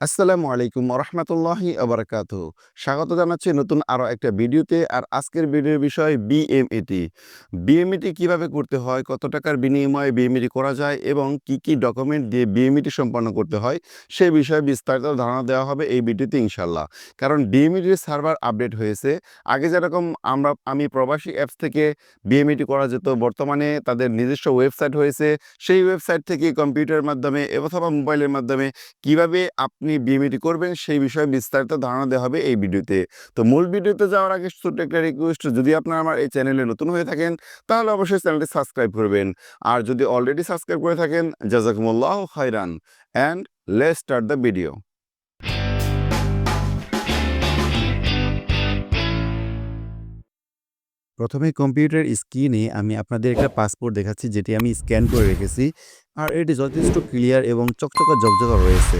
আসসালামু আলাইকুম রহমতুল্লাহি আবরাকাত স্বাগত জানাচ্ছি নতুন আরও একটা ভিডিওতে আর আজকের ভিডিওর বিষয় বিএমইটি। বিএমইটি কীভাবে করতে হয়, কত টাকার বিনিময়ে বিএমইটি করা যায় এবং কি কি ডকুমেন্ট দিয়ে বিএমইটি সম্পন্ন করতে হয় সেই বিষয়ে বিস্তারিত ধারণা দেওয়া হবে এই ভিডিওতে ইনশাল্লাহ কারণ বিএমইটির সার্ভার আপডেট হয়েছে। আগে যেরকম আমরা, আমি প্রবাসী অ্যাপস থেকে বিএমইটি করা যেত, বর্তমানে তাদের নিজস্ব ওয়েবসাইট হয়েছে। সেই ওয়েবসাইট থেকে কম্পিউটারের মাধ্যমে অথবা মোবাইলের মাধ্যমে কীভাবে আপনি বিএমইটি করবেন সেই বিষয়ে বিস্তারিত ধারণা দেওয়া হবে এই ভিডিওতে। তো মূল ভিডিওতে যাওয়ার আগে ছোট্ট একটা রিকোয়েস্ট যদি আপনারা আমার এই চ্যানেলে নতুন হয়ে থাকেন, তাহলে অবশ্যই চ্যানেলটি সাবস্ক্রাইব করবেন। আর যদি অলরেডি সাবস্ক্রাইব করে থাকেন, জাজাকুমুল্লাহ খাইরান and let start the video প্রথমে কম্পিউটার স্ক্রিনে আমি আপনাদের একটা পাসপোর্ট দেখাচ্ছি, যেটি আমি স্ক্যান করে রেখেছি। আর এটি যথেষ্ট ক্লিয়ার এবং চকচকা জকজকা রয়েছে।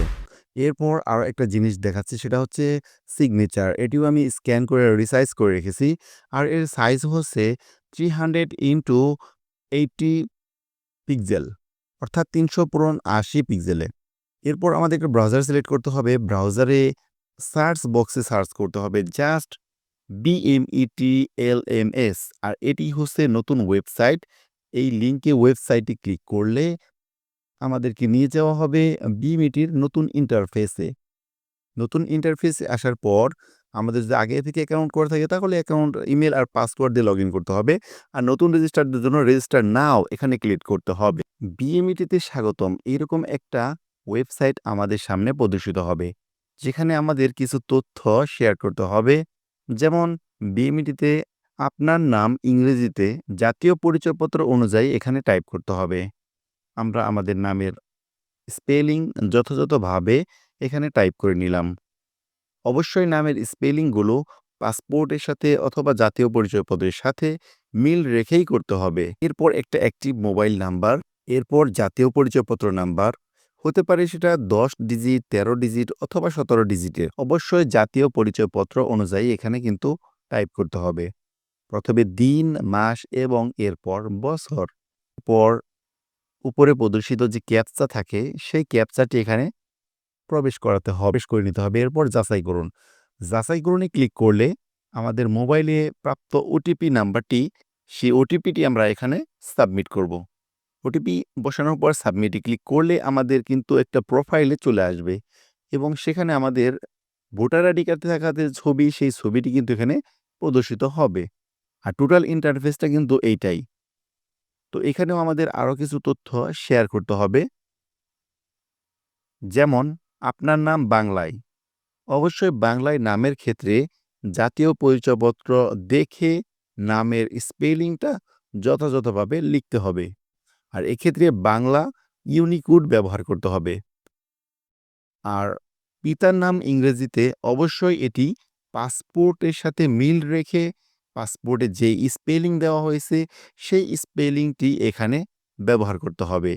এরপর আরও একটা জিনিস দেখাচ্ছি, সেটা হচ্ছে সিগনেচার এটিও আমি স্ক্যান করে রিসাইজ করে রেখেছি। আর এর সাইজ হচ্ছে three hundred into eighty pixel অর্থাৎ তিনশো পূরণ আশি পিক্সেলে এরপর আমাদেরকে ব্রাউজার সিলেক্ট করতে হবে। ব্রাউজারে সার্চ বক্সে সার্চ করতে হবে। Just BMET L M S আর এটি হচ্ছে নতুন ওয়েবসাইট এই লিঙ্কে ওয়েবসাইটে ক্লিক করলে আমাদেরকে নিয়ে যাওয়া হবে বিএমইটির নতুন ইন্টারফেসে নতুন ইন্টারফেসে আসার পর আমাদের যদি আগে থেকে অ্যাকাউন্ট করে থাকে তাহলে অ্যাকাউন্ট ইমেল আর পাসওয়ার্ড দিয়ে লগ করতে হবে। আর নতুন রেজিস্টারদের জন্য রেজিস্টার নাও এখানে ক্লিক করতে হবে। বিএমইটিতে স্বাগতম। এরকম একটা ওয়েবসাইট আমাদের সামনে প্রদর্শিত হবে, যেখানে আমাদের কিছু তথ্য শেয়ার করতে হবে। যেমন বিএমইটিতে আপনার নাম ইংরেজিতে জাতীয় পরিচয়পত্র অনুযায়ী এখানে টাইপ করতে হবে। আমরা আমাদের নামের স্পেলিং যথাযথভাবে এখানে টাইপ করে নিলাম। অবশ্যই নামের স্পেলিংগুলো পাসপোর্টের সাথে অথবা জাতীয় পরিচয়পত্রের সাথে মিল রেখেই করতে হবে। এরপর একটা অ্যাক্টিভ মোবাইল নাম্বার, এরপর জাতীয় পরিচয়পত্র নাম্বার, হতে পারে সেটা দশ ডিজিট, তেরো ডিজিট অথবা সতেরো ডিজিটের। অবশ্যই জাতীয় পরিচয়পত্র অনুযায়ী এখানে কিন্তু টাইপ করতে হবে। প্রথমে দিন, মাস এবং এরপর বছর। পর উপরে প্রদর্শিত যে ক্যাপচা থাকে, সেই ক্যাপচাটি এখানে প্রবেশ করাতে হবে করে নিতে হবে। এরপর যাচাই করুন। যাচাই করুনে ক্লিক করলে আমাদের মোবাইলে প্রাপ্ত ওটিপি নাম্বারটি, সেই ওটিপিটি আমরা এখানে সাবমিট করব। ওটিপি বসানোর পর সাবমিটে ক্লিক করলে আমাদের কিন্তু একটা প্রোফাইলে চলে আসবে এবং সেখানে আমাদের ভোটার আইডি কার্ডে থাকা যে ছবি, সেই ছবিটি কিন্তু এখানে প্রদর্শিত হবে। আর টোটাল ইন্টারফেসটা কিন্তু এইটাই। তো এখানেও আমাদের আরও কিছু তথ্য শেয়ার করতে হবে। যেমন, আপনার নাম বাংলায়। অবশ্যই বাংলায় নামের ক্ষেত্রে জাতীয় পরিচয়পত্র দেখে নামের স্পেলিংটা যথাযথভাবে লিখতে হবে। আর এক্ষেত্রে বাংলা ইউনিকোড ব্যবহার করতে হবে। আর পিতার নাম ইংরেজিতে অবশ্যই এটি পাসপোর্টের সাথে মিল রেখে পাসপোর্টে যে স্পেলিং দেওয়া হয়েছে, সেই স্পেলিংটি এখানে ব্যবহার করতে হবে।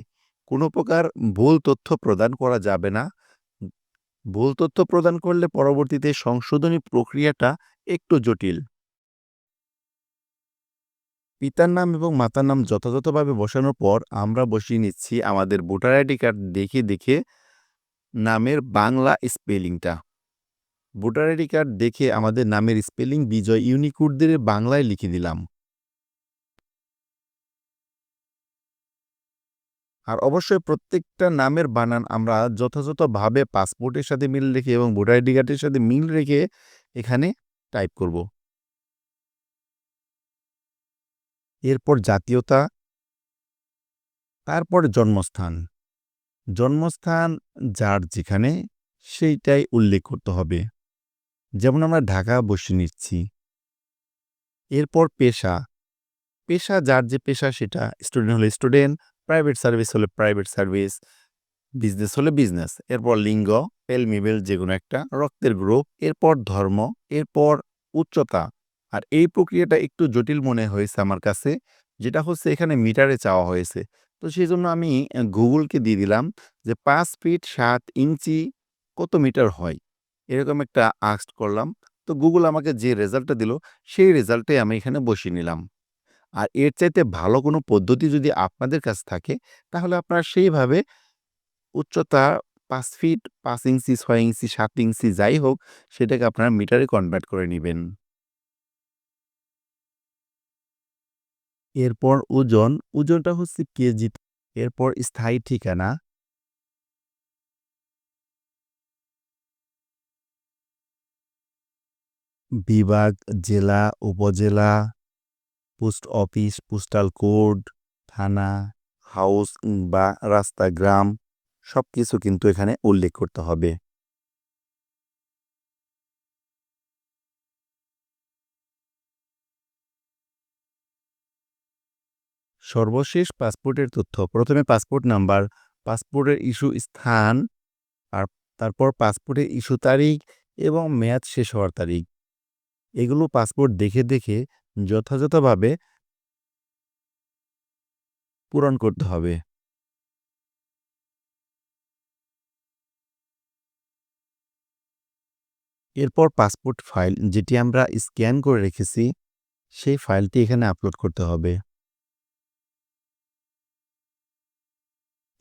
কোনো প্রকার ভুল তথ্য প্রদান করা যাবে না। ভুল তথ্য প্রদান করলে পরবর্তীতে সংশোধনী প্রক্রিয়াটা একটু জটিল। পিতার নাম এবং মাতার নাম যথাযথভাবে বসানোর পর আমরা বসিয়ে নিচ্ছি আমাদের ভোটার আইডি কার্ড দেখে দেখে নামের বাংলা স্পেলিংটা। ভোটার আইডি কার্ড দেখে আমাদের নামের স্পেলিং বিজয় ইউনিকোডদের বাংলায় লিখে দিলাম। আর অবশ্যই প্রত্যেকটা নামের বানান আমরা যথাযথভাবে পাসপোর্টের সাথে মিল রেখে এবং ভোটার আইডি কার্ডের সাথে মিল রেখে এখানে টাইপ করব। এরপর জাতীয়তা, তারপর জন্মস্থান। জন্মস্থান যার যেখানে সেইটাই উল্লেখ করতে হবে। যেমন আমরা ঢাকা বসে নিচ্ছি। এরপর পেশা। পেশা যার যে পেশা সেটা স্টুডেন্ট হলে স্টুডেন্ট প্রাইভেট সার্ভিস হলে প্রাইভেট সার্ভিস বিজনেস হলে বিজনেস এরপর লিঙ্গ পেল মিবেল যে কোনো একটা, রক্তের গ্রুপ এরপর ধর্ম, এরপর উচ্চতা। আর এই প্রক্রিয়াটা একটু জটিল মনে হয়েছে আমার কাছে, যেটা হচ্ছে এখানে মিটারে চাওয়া হয়েছে। তো সেই জন্য আমি গুগলকে দিয়ে দিলাম যে পাঁচ ফিট সাত ইঞ্চি কত মিটার হয়? এরকম একটা আস্ট করলাম। তো গুগল আমাকে যে রেজাল্টটা দিল, সেই রেজাল্টে আমি এখানে বসিয়ে নিলাম। আর এর চাইতে ভালো কোনো পদ্ধতি যদি আপনাদের কাছে থাকে, তাহলে আপনারা সেইভাবে উচ্চতা পাঁচ ফিট পাঁচ ইঞ্চি, ছয় ইঞ্চি, সাত ইঞ্চি যাই হোক, সেটাকে আপনারা মিটারে কনভার্ট করে নেবেন। এরপর ওজন, ওজনটা হচ্ছে কেজি, এরপর স্থায়ী ঠিকানা। বিভাগ, জেলা, উপজেলা, পোস্ট অফিস, পোস্টাল কোড, থানা, হাউস বা রাস্তা, গ্রাম সব কিছু কিন্তু এখানে উল্লেখ করতে হবে। সর্বশেষ পাসপোর্টের তথ্য। প্রথমে পাসপোর্ট নাম্বার, পাসপোর্টের ইস্যু স্থান, আর তারপর পাসপোর্টের ইস্যু তারিখ এবং মেয়াদ শেষ হওয়ার তারিখ। এগুলো পাসপোর্ট দেখে দেখে যথাযথভাবে পূরণ করতে হবে। এরপর পাসপোর্ট ফাইল যেটি আমরা স্ক্যান করে রেখেছি, সেই ফাইলটি এখানে আপলোড করতে হবে।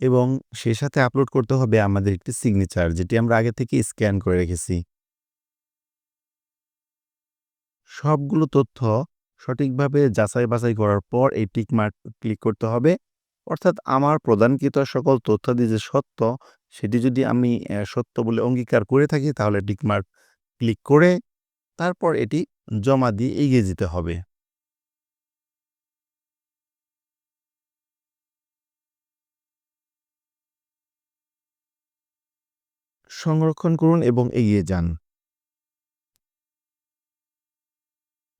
এবং সেই সাথে আপলোড করতে হবে আমাদের একটি সিগনেচার যেটি আমরা আগে থেকে স্ক্যান করে রেখেছি। সবগুলো তথ্য সঠিকভাবে যাচাই বাছাই করার পর এই টিক মার্ক ক্লিক করতে হবে। অর্থাৎ আমার প্রদানকৃত সকল তথ্যাদি যে সত্য, সেটি যদি আমি সত্য বলে অঙ্গীকার করে থাকি, তাহলে টিক মার্ক ক্লিক করে তারপর এটি জমা দিয়ে এগিয়ে যেতে হবে। সংরক্ষণ করুন এবং এগিয়ে যান।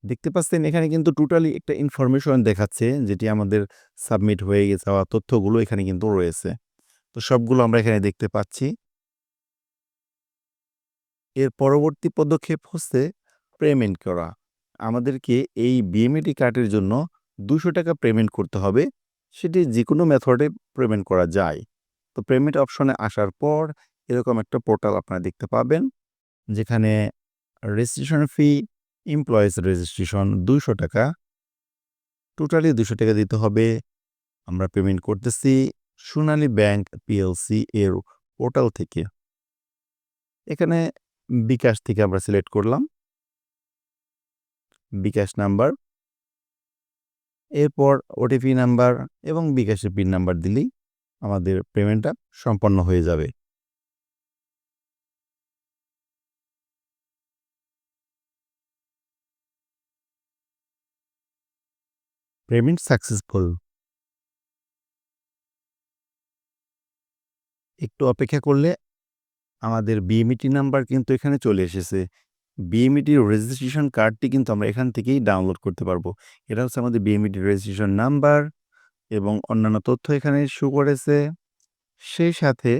দেখতে পাচ্ছেন এখানে কিন্তু টোটালি একটা ইনফরমেশন দেখাচ্ছে যেটি আমাদের সাবমিট হয়ে যাওয়া তথ্যগুলো এখানে কিন্তু রয়েছে। তো সবগুলো আমরা এখানে দেখতে পাচ্ছি। এর পরবর্তী পদক্ষেপ হচ্ছে পেমেন্ট করা। আমাদেরকে এই বিএমএটি কার্ডের জন্য দুশো টাকা পেমেন্ট করতে হবে। সেটি যে কোনো মেথডে পেমেন্ট করা যায়। তো পেমেন্ট অপশনে আসার পর এরকম একটা পোর্টাল আপনারা দেখতে পাবেন, যেখানে রেজিস্ট্রেশন ফি এমপ্লয়িজ রেজিস্ট্রেশন দুইশো টাকা। টোটালি দুশো টাকা দিতে হবে। আমরা পেমেন্ট করতেছি সোনালী ব্যাংক পিএলসি এর পোর্টাল থেকে। এখানে বিকাশ থেকে আমরা সিলেক্ট করলাম। বিকাশ নাম্বার এরপর ওটিপি নাম্বার এবং বিকাশের পিন নাম্বার দিলেই আমাদের পেমেন্টটা সম্পন্ন হয়ে যাবে। পেমেন্ট সাকসেসফুল একটু অপেক্ষা করলে আমাদের বিএমইটি নাম্বার কিন্তু এখানে চলে এসেছে। বিএমইটির রেজিস্ট্রেশন কার্ডটি কিন্তু আমরা এখান থেকেই ডাউনলোড করতে পারব। এটা হচ্ছে আমাদের বিএমইটির রেজিস্ট্রেশন নাম্বার এবং অন্যান্য তথ্য এখানে শো করেছে। সেই সাথে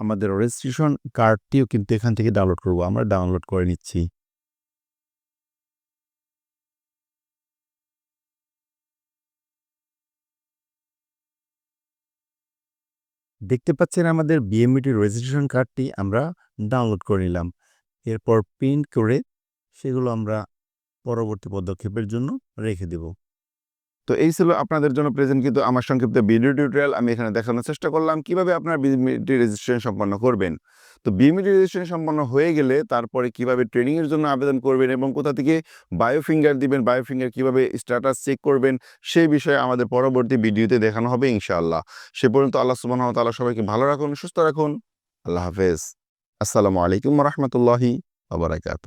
আমাদের রেজিস্ট্রেশন কার্ডটিও কিন্তু এখান থেকে ডাউনলোড করব। আমরা ডাউনলোড করে নিচ্ছি। দেখতে পাচ্ছেন আমাদের বিএমইটি রেজিস্ট্রেশন কার্ডটি আমরা ডাউনলোড করে নিলাম। এরপর প্রিন্ট করে সেগুলো আমরা পরবর্তী পদক্ষেপের জন্য রেখে দেব। তো এই ছিল আপনাদের জন্য প্রেজেন্ট কিন্তু আমার সংক্ষিপ্ত ভিডিও টিউটোরিয়াল আমি এখানে দেখানোর চেষ্টা করলাম কীভাবে আপনার বিএমইটি রেজিস্ট্রেশন সম্পন্ন করবেন। তো বিএমইটি রেজিস্ট্রেশন সম্পন্ন হয়ে গেলে তারপরে কীভাবে ট্রেনিংয়ের জন্য আবেদন করবেন এবং কোথা থেকে বায়োফিঙ্গার দিবেন বায়োফিঙ্গার কীভাবে স্ট্যাটাস চেক করবেন, সেই বিষয়ে আমাদের পরবর্তী ভিডিওতে দেখানো হবে ইনশাআল্লাহ। সে পর্যন্ত আল্লাহ সুবাহ তালা সবাইকে ভালো রাখুন, সুস্থ রাখুন। আল্লাহ হাফেজ। আসসালামু আলাইকুম রহমতুল্লাহি আবরাকাত